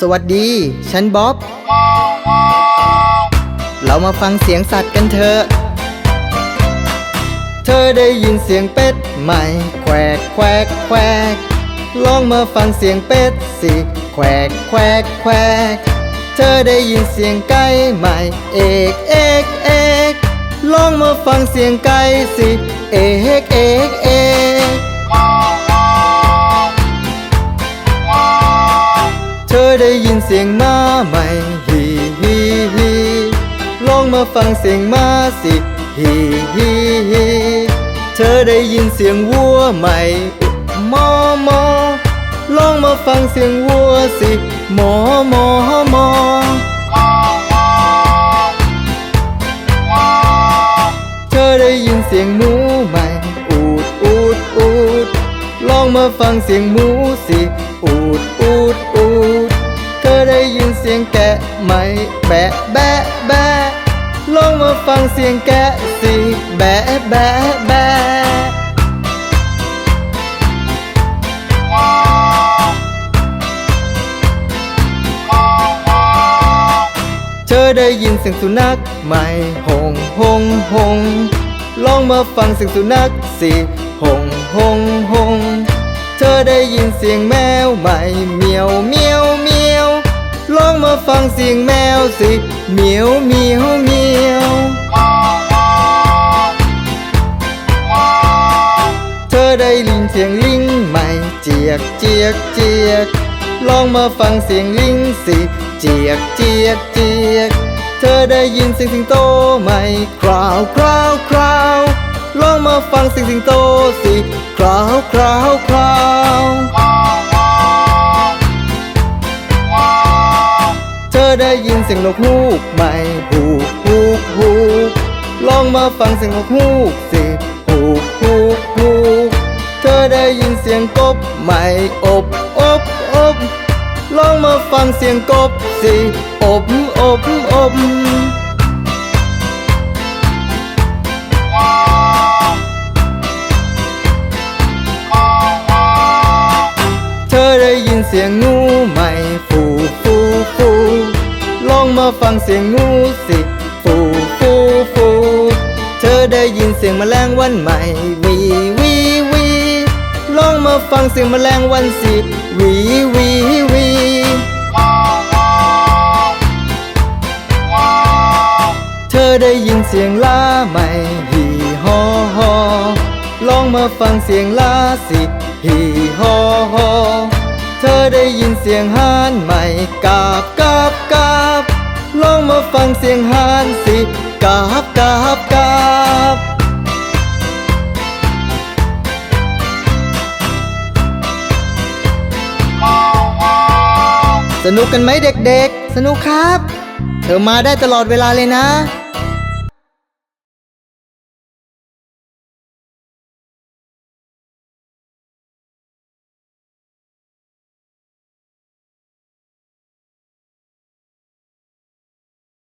สวัสดี ฉันบ๊อบ เรามาฟังเสียงสัตว์กันเถอะ เธอได้ยินเสียงเป็ดไหมแควกแควกแควกลองมาฟังเสียงเป็ดสิแควกแควกแควกเธอได้ยินเสียงไก่ไหมเอกเอกเอกลองมาฟังเสียงไก่สิเอกเอกเอก ได้ยินเสียงม้าไหมฮีฮีฮีลองมาฟังเสียงม้าสิฮีฮีฮีเธอได้ยินเสียงวัวไหมมอมอลองมาฟังเสียงวัวสิหมอหมอหมอเธอได้ยินเสียงหมูไหมอูดอูดอูดลองมาฟังเสียงหมูสิอูดอูด สียงแกะไหมแบะแบะแบะลองมาฟังเสียงแกะสิแบะแบะแบะเธอได้ยินเสียงสุนัขไหมหงหงหงลองมาฟังเสียงสุนัขสิหงหงหงเธอได้ยินเสียงแมวไหมเมียวเมียวเมียว มาฟังเสียงแมวสิเหมียวเหมียวเหมียวเธอได้ยินเสียงลิงไหมเจียกเจียกเจียกลองมาฟังเสียงลิงสิเจียกเจียกเจียกเธอได้ยินเสียงสิงโตไหมคราวคราวคราวลองมาฟังเสียงสิงโตสิคราวคราวคราว ได้ยินเสียงนกฮูกไหมฮูกฮูกฮูกลองมาฟังเสียงนกฮูกสิฮูกฮูกฮูกเธอได้ยินเสียงกบไหมอบอบอบลองมาฟังเสียงกบสิอบอบอบเธอได้ยินเสียงงูไหมฟู ฟังเสียงงูสิฟูฟูฟูเธอได้ยินเสียงแมลงวันไหม่วีวีวีลองมาฟังเสียงแมลงวันสิวีวีวีเธอได้ยินเสียงลาไหมฮีฮอฮอลองมาฟังเสียงลาสิฮีฮอฮอเธอได้ยินเสียงฮานไหมกาบกาบกาบ ลองมาฟังเสียงฮานสิกาบกาบกาบสนุกกันไหมเด็กๆ สนุกครับ เธอมาได้ตลอดเวลาเลยนะ